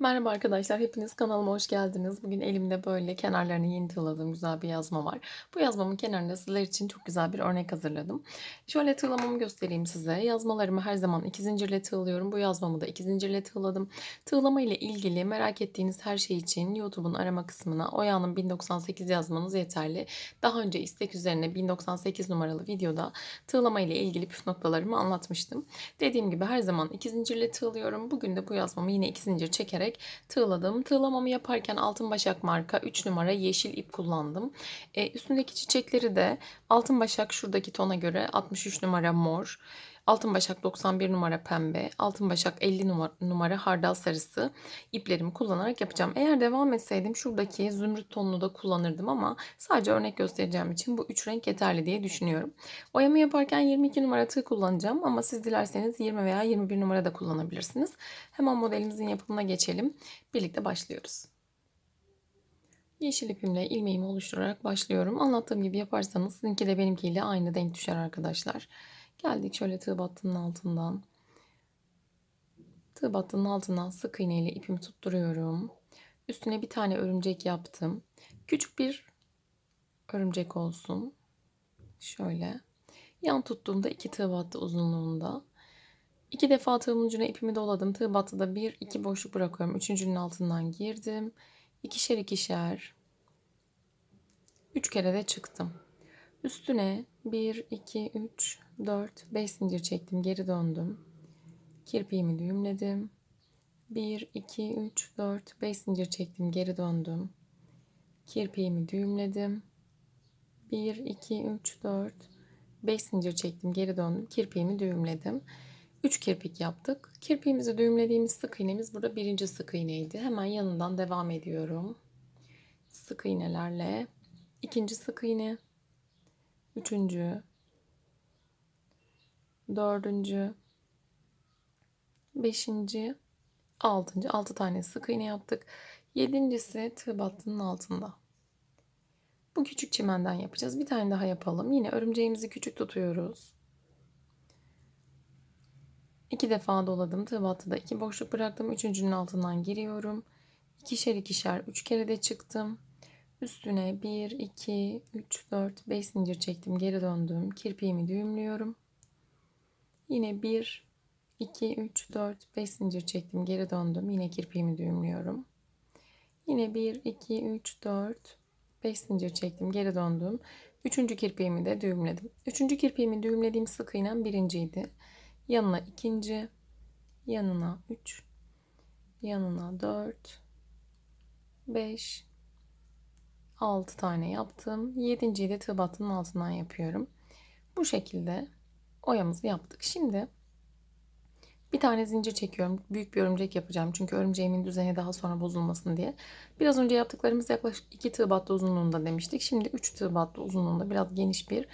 Merhaba arkadaşlar, hepiniz kanalıma hoş geldiniz. Bugün elimde böyle kenarlarını yeni tığladığım güzel bir yazma var. Bu yazmamın kenarında sizler için çok güzel bir örnek hazırladım. Şöyle tığlamamı göstereyim size. Yazmalarımı her zaman iki zincirle tığlıyorum. Bu yazmamı da iki zincirle tığladım. Tığlama ile ilgili merak ettiğiniz her şey için YouTube'un arama kısmına Oya'nın 1098 yazmanız yeterli. Daha önce istek üzerine 1098 numaralı videoda tığlama ile ilgili püf noktalarımı anlatmıştım. Dediğim gibi her zaman iki zincirle tığlıyorum. Bugün de bu yazmamı yine iki zincir çekerek tığladım. Tığlamamı yaparken Altın Başak marka 3 numara yeşil ip kullandım. E, üstündeki çiçekleri de Altın Başak şuradaki tona göre 63 numara mor. Altın Başak 91 numara pembe, Altın Başak 50 numara, numara hardal sarısı iplerimi kullanarak yapacağım. Eğer devam etseydim şuradaki zümrüt tonunu da kullanırdım ama sadece örnek göstereceğim için bu üç renk yeterli diye düşünüyorum. Oyamı yaparken 22 numara tığ kullanacağım ama siz dilerseniz 20 veya 21 numara da kullanabilirsiniz. Hemen modelimizin yapımına geçelim. Birlikte başlıyoruz. Yeşil ipimle ilmeğimi oluşturarak başlıyorum. Anlattığım gibi yaparsanız sizinki de benimkiyle aynı denk düşer arkadaşlar. Geldik şöyle tığ battının altından. Tığ battının altından sık iğne ile ipimi tutturuyorum. Üstüne bir tane örümcek yaptım. Küçük bir örümcek olsun. Şöyle. Yan tuttuğumda iki tığ battı uzunluğunda. İki defa tığımın ucuna ipimi doladım. Tığ battıda bir, iki boşluk bırakıyorum. Üçüncünün altından girdim. İkişer ikişer. Üç kere de çıktım. Üstüne 1, 2, 3, 4, 5 zincir çektim. Geri döndüm. Kirpiğimi düğümledim. 1, 2, 3, 4, 5 zincir çektim. Geri döndüm. Kirpiğimi düğümledim. 1, 2, 3, 4, 5 zincir çektim. Geri döndüm. Kirpiğimi düğümledim. 3 kirpik yaptık. Kirpiğimizi düğümlediğimiz sık iğnemiz burada birinci sık iğneydi. Hemen yanından devam ediyorum. Sık iğnelerle. ikinci sık iğne. Üçüncü. Dördüncü. Beşinci. Altıncı. Altı tane sık iğne yaptık. Yedincisi tığ battının altında. Bu küçük çimenden yapacağız. Bir tane daha yapalım. Yine örümceğimizi küçük tutuyoruz. İki defa doladım. Tığ battıda iki boşluk bıraktım. Üçüncünün altından giriyorum. İkişer ikişer üç kere de çıktım. Üstüne 1, 2, 3, 4, 5 zincir çektim. Geri döndüm. Kirpiğimi düğümlüyorum. Yine 1, 2, 3, 4, 5 zincir çektim. Geri döndüm. Yine kirpiğimi düğümlüyorum. Yine 1, 2, 3, 4, 5 zincir çektim. Geri döndüm. Üçüncü kirpiğimi de düğümledim. Üçüncü kirpiğimi düğümlediğim sık iğnem birinciydi. Yanına ikinci, yanına 3, yanına 4, 5, 6 tane yaptım. 7.yi de tığ battının altından yapıyorum. Bu şekilde oyamızı yaptık. Şimdi bir tane zincir çekiyorum. Büyük bir örümcek yapacağım. Çünkü örümceğimin düzeni daha sonra bozulmasın diye. Biraz önce yaptıklarımız yaklaşık 2 tığ battı uzunluğunda demiştik. Şimdi 3 tığ battı uzunluğunda biraz geniş bir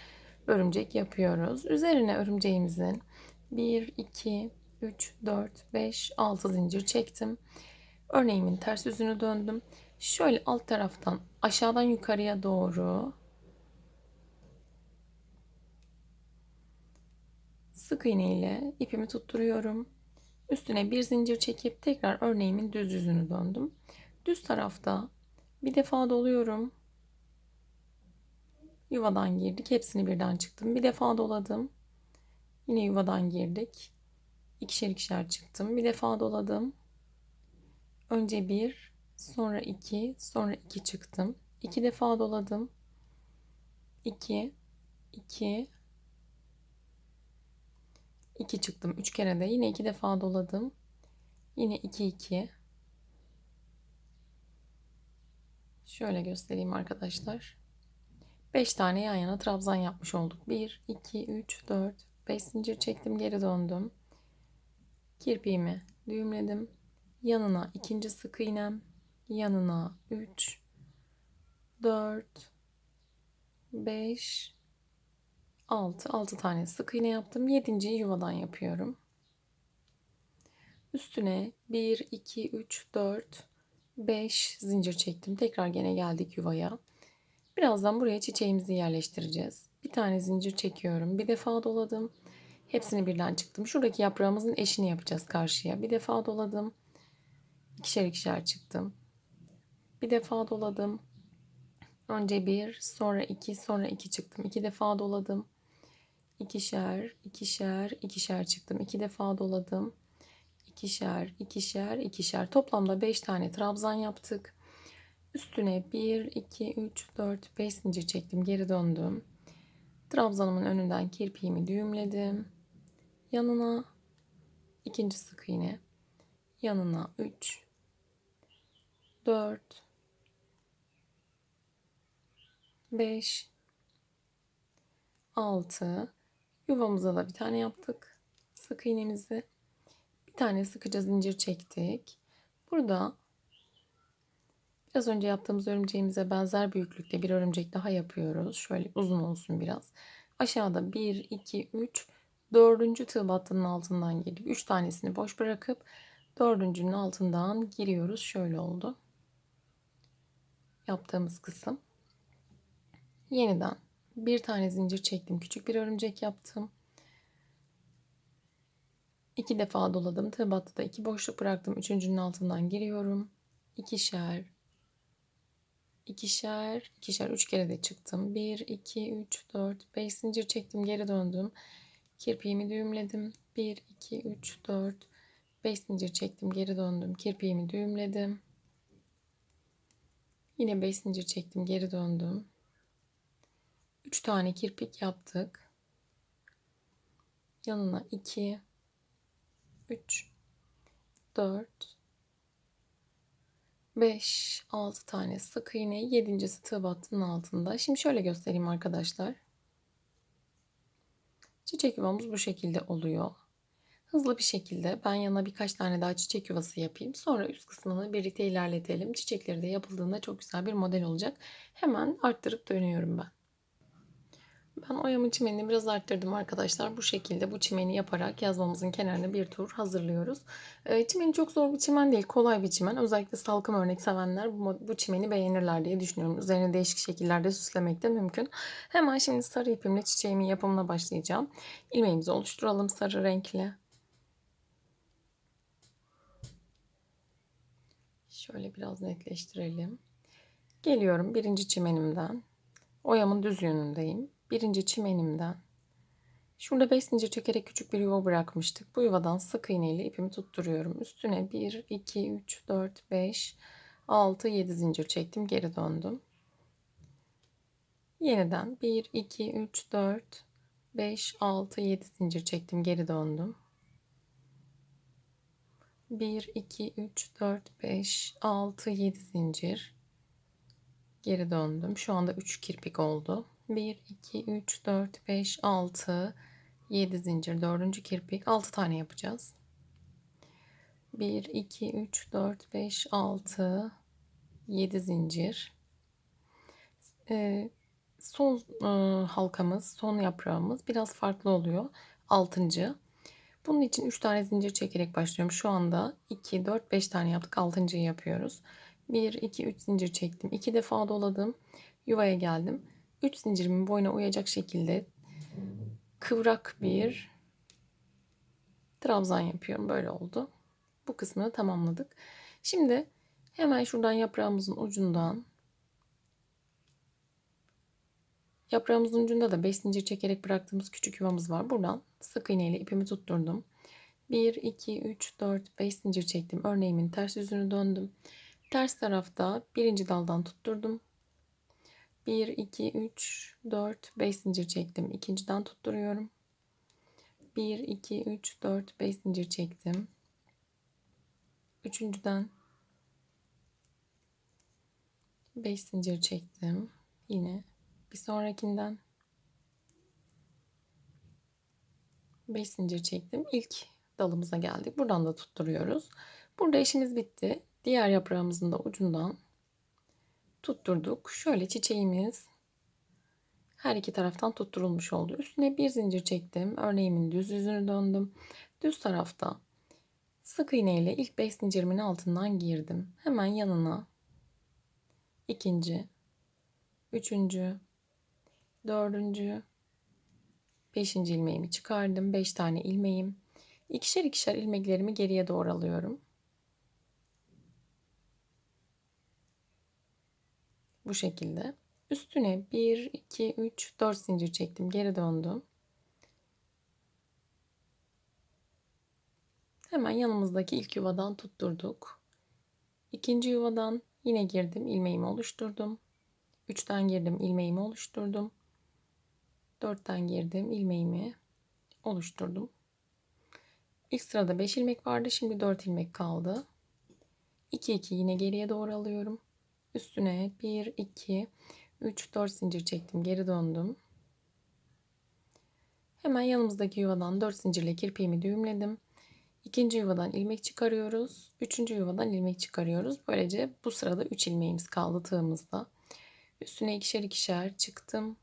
örümcek yapıyoruz. Üzerine örümceğimizin 1, 2, 3, 4, 5, 6 zincir çektim. Örneğimin ters yüzünü döndüm. Şöyle alt taraftan aşağıdan yukarıya doğru sık iğne ile ipimi tutturuyorum. Üstüne bir zincir çekip tekrar örneğimin düz yüzünü döndüm. Düz tarafta bir defa doluyorum. Yuvadan girdik. Hepsini birden çıktım. Bir defa doladım. Yine yuvadan girdik. İkişer ikişer çıktım. Bir defa doladım. Önce bir, sonra iki, sonra iki çıktım. İki defa doladım. İki, iki, iki çıktım. Üç kere de yine iki defa doladım. Yine iki, iki. Şöyle göstereyim arkadaşlar. 5 tane yan yana trabzan yapmış olduk. 1, 2, 3, 4, 5 zincir çektim geri döndüm. Kirpiğimi düğümledim. Yanına ikinci sık iğnem. Yanına 3, 4, 5, 6. 6 tane sık iğne yaptım. 7. yuvadan yapıyorum. Üstüne 1, 2, 3, 4, 5 zincir çektim. Tekrar gene geldik yuvaya. Birazdan buraya çiçeğimizi yerleştireceğiz. Bir tane zincir çekiyorum. Bir defa doladım. Hepsini birden çıktım. Şuradaki yaprağımızın eşini yapacağız karşıya. Bir defa doladım. ikişer ikişer çıktım. Bir defa doladım. Önce bir, sonra iki, sonra iki çıktım. İki defa doladım. İkişer, ikişer, ikişer çıktım. İki defa doladım. İkişer, ikişer, ikişer. Toplamda beş tane trabzan yaptık. Üstüne 1, 2, 3, 4, 5 zincir çektim. Geri döndüm. Trabzanımın önünden kirpiğimi düğümledim. Yanına ikinci sık iğne. Yanına 3, 4, 5, 6. Yuvamıza da bir tane yaptık. Sık iğnemizi. Bir tane sıkıca zincir çektik. Burada biraz önce yaptığımız örümceğimize benzer büyüklükte bir örümcek daha yapıyoruz. Şöyle uzun olsun biraz. Aşağıda 1, 2, 3, dördüncü tığ battının altından gelip 3 tanesini boş bırakıp dördüncünün altından giriyoruz. Şöyle oldu. Yaptığımız kısım. Yeniden bir tane zincir çektim. Küçük bir örümcek yaptım. İki defa doladım. Tığ battıda iki boşluk bıraktım. Üçüncünün altından giriyorum. İkişer, ikişer, ikişer, üç kere de çıktım. Bir, iki, üç, dört, beş zincir çektim. Geri döndüm. Kirpiğimi düğümledim. Bir, iki, üç, dört, beş zincir çektim. Geri döndüm. Kirpiğimi düğümledim. Yine beş zincir çektim. Geri döndüm. 3 tane kirpik yaptık. Yanına 2 3 4 5 6 tane sık iğne, 7.si tığ battının altında. Şimdi şöyle göstereyim arkadaşlar. Çiçek yuvamız bu şekilde oluyor. Hızlı bir şekilde ben yana birkaç tane daha çiçek yuvası yapayım. Sonra üst kısmını birlikte ilerletelim. Çiçekleri de yapıldığında çok güzel bir model olacak. Hemen arttırıp dönüyorum ben. Ben oyamın çimenini biraz arttırdım arkadaşlar. Bu şekilde bu çimeni yaparak yazmamızın kenarına bir tur hazırlıyoruz. E, çimeni çok zor bir çimen değil. Kolay bir çimen. Özellikle salkım örnek sevenler bu, bu çimeni beğenirler diye düşünüyorum. Üzerine değişik şekillerde süslemek de mümkün. Hemen şimdi sarı ipimle çiçeğimin yapımına başlayacağım. İlmeğimizi oluşturalım sarı renkli. Şöyle biraz netleştirelim. Geliyorum birinci çimenimden. Oyamın düz yönündeyim birinci çimenimden şurada 5 zincir çekerek küçük bir yuva bırakmıştık. Bu yuvadan sık iğne ile ipimi tutturuyorum. Üstüne 1, 2, 3, 4, 5, 6, 7 zincir çektim. Geri döndüm. Yeniden 1, 2, 3, 4, 5, 6, 7 zincir çektim. Geri döndüm. 1, 2, 3, 4, 5, 6, 7 zincir. Geri döndüm. Şu anda 3 kirpik oldu. 1, 2, 3, 4, 5, 6, 7 zincir. Dördüncü kirpik. 6 tane yapacağız. 1, 2, 3, 4, 5, 6, 7 zincir. Ee, son e, halkamız, son yaprağımız biraz farklı oluyor. Altıncı. Bunun için 3 tane zincir çekerek başlıyorum. Şu anda 2, 4, 5 tane yaptık. Altıncıyı yapıyoruz. 1, 2, 3 zincir çektim. 2 defa doladım. Yuvaya geldim. 3 zincirimin boyuna uyacak şekilde kıvrak bir trabzan yapıyorum. Böyle oldu. Bu kısmını tamamladık. Şimdi hemen şuradan yaprağımızın ucundan yaprağımızın ucunda da 5 zincir çekerek bıraktığımız küçük yuvamız var. Buradan sık iğne ile ipimi tutturdum. 1, 2, 3, 4, 5 zincir çektim. Örneğimin ters yüzünü döndüm. Ters tarafta birinci daldan tutturdum. 1, 2, 3, 4, 5 zincir çektim. İkinciden tutturuyorum. 1, 2, 3, 4, 5 zincir çektim. Üçüncüden 5 zincir çektim. Yine bir sonrakinden 5 zincir çektim. İlk dalımıza geldik. Buradan da tutturuyoruz. Burada işimiz bitti. Diğer yaprağımızın da ucundan tutturduk. Şöyle çiçeğimiz her iki taraftan tutturulmuş oldu. Üstüne bir zincir çektim. Örneğimin düz yüzünü döndüm. Düz tarafta sık iğne ile ilk 5 zincirimin altından girdim. Hemen yanına ikinci, üçüncü, dördüncü, beşinci ilmeğimi çıkardım. Beş tane ilmeğim. İkişer ikişer ilmeklerimi geriye doğru alıyorum. Bu şekilde. Üstüne 1, 2, 3, 4 zincir çektim. Geri döndüm. Hemen yanımızdaki ilk yuvadan tutturduk. İkinci yuvadan yine girdim. ilmeğimi oluşturdum. 3'ten girdim. ilmeğimi oluşturdum. 4'ten girdim. ilmeğimi oluşturdum. İlk sırada 5 ilmek vardı. Şimdi 4 ilmek kaldı. 2 2 yine geriye doğru alıyorum. Üstüne 1 2 3 4 zincir çektim. Geri döndüm. Hemen yanımızdaki yuvadan 4 zincirle kirpiğimi düğümledim. İkinci yuvadan ilmek çıkarıyoruz. Üçüncü yuvadan ilmek çıkarıyoruz. Böylece bu sırada 3 ilmeğimiz kaldı tığımızda. Üstüne ikişer ikişer çıktım.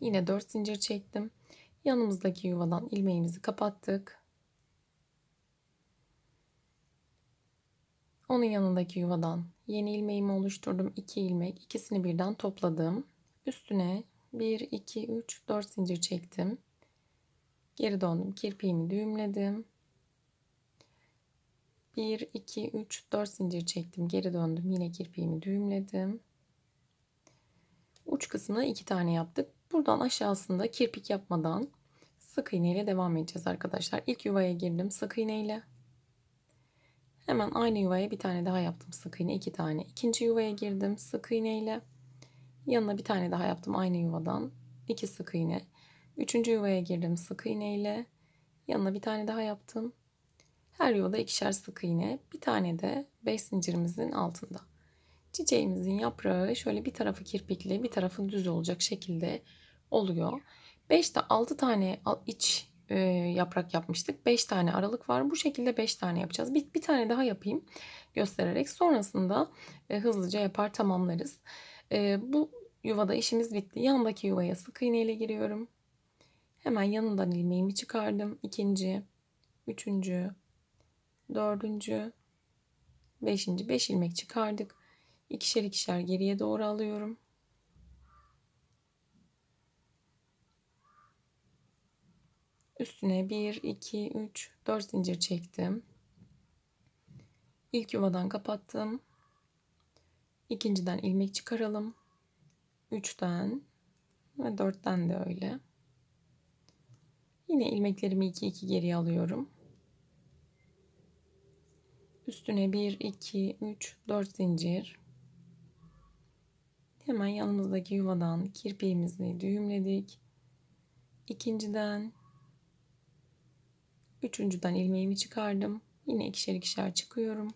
Yine 4 zincir çektim. Yanımızdaki yuvadan ilmeğimizi kapattık. Onun yanındaki yuvadan yeni ilmeğimi oluşturdum. 2 ilmek. ikisini birden topladım. Üstüne 1, 2, 3, 4 zincir çektim. Geri döndüm. Kirpiğimi düğümledim. 1, 2, 3, 4 zincir çektim. Geri döndüm. Yine kirpiğimi düğümledim. Uç kısmına 2 tane yaptık. Buradan aşağısında kirpik yapmadan sık iğne ile devam edeceğiz arkadaşlar. İlk yuvaya girdim sık iğne ile. Hemen aynı yuvaya bir tane daha yaptım sık iğne iki tane. İkinci yuvaya girdim sık iğne ile. Yanına bir tane daha yaptım aynı yuvadan. iki sık iğne. Üçüncü yuvaya girdim sık iğne ile. Yanına bir tane daha yaptım. Her yuvada ikişer sık iğne. Bir tane de 5 zincirimizin altında. Çiçeğimizin yaprağı şöyle bir tarafı kirpikli bir tarafı düz olacak şekilde oluyor. 5'te 6 tane iç e, yaprak yapmıştık. 5 tane aralık var. Bu şekilde 5 tane yapacağız. Bir, bir tane daha yapayım göstererek. Sonrasında e, hızlıca yapar tamamlarız. E, bu yuvada işimiz bitti. Yanındaki yuvaya sık iğne ile giriyorum. Hemen yanından ilmeğimi çıkardım. İkinci, üçüncü, dördüncü, beşinci. Beş ilmek çıkardık. İkişer ikişer geriye doğru alıyorum. Üstüne 1, 2, 3, 4 zincir çektim. İlk yuvadan kapattım. İkinciden ilmek çıkaralım. 3'ten ve 4'ten de öyle. Yine ilmeklerimi 2 2 geriye alıyorum. Üstüne 1 2 3 4 zincir. Hemen yanımızdaki yuvadan kirpiğimizi düğümledik. İkinciden Üçüncüden ilmeğimi çıkardım. Yine ikişer ikişer çıkıyorum.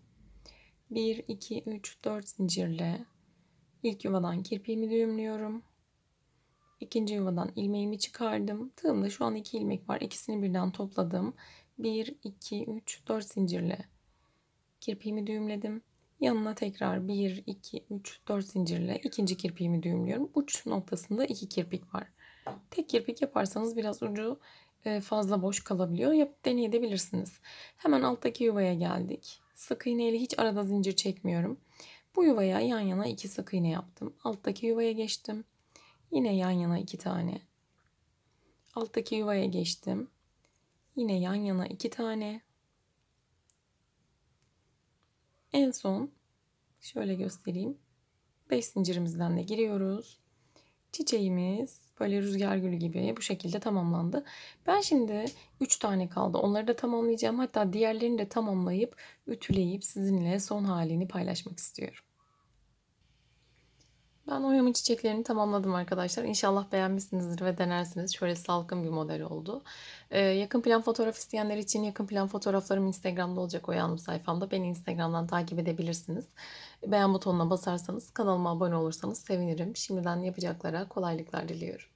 1, 2, 3, 4 zincirle ilk yuvadan kirpiğimi düğümlüyorum. İkinci yuvadan ilmeğimi çıkardım. Tığımda şu an iki ilmek var. İkisini birden topladım. 1, 2, 3, 4 zincirle kirpiğimi düğümledim. Yanına tekrar 1, 2, 3, 4 zincirle ikinci kirpiğimi düğümlüyorum. Uç noktasında iki kirpik var. Tek kirpik yaparsanız biraz ucu fazla boş kalabiliyor. Yap deneyebilirsiniz. Hemen alttaki yuvaya geldik. Sık iğne ile hiç arada zincir çekmiyorum. Bu yuvaya yan yana iki sık iğne yaptım. Alttaki yuvaya geçtim. Yine yan yana iki tane. Alttaki yuvaya geçtim. Yine yan yana iki tane. En son şöyle göstereyim. 5 zincirimizden de giriyoruz. Çiçeğimiz böyle rüzgar gülü gibi bu şekilde tamamlandı. Ben şimdi 3 tane kaldı. Onları da tamamlayacağım. Hatta diğerlerini de tamamlayıp ütüleyip sizinle son halini paylaşmak istiyorum. Ben oyamın çiçeklerini tamamladım arkadaşlar. İnşallah beğenmişsinizdir ve denersiniz. Şöyle salkın bir model oldu. Ee, yakın plan fotoğraf isteyenler için yakın plan fotoğraflarım Instagram'da olacak Oyanım sayfamda. Beni Instagram'dan takip edebilirsiniz. Beğen butonuna basarsanız kanalıma abone olursanız sevinirim. Şimdiden yapacaklara kolaylıklar diliyorum.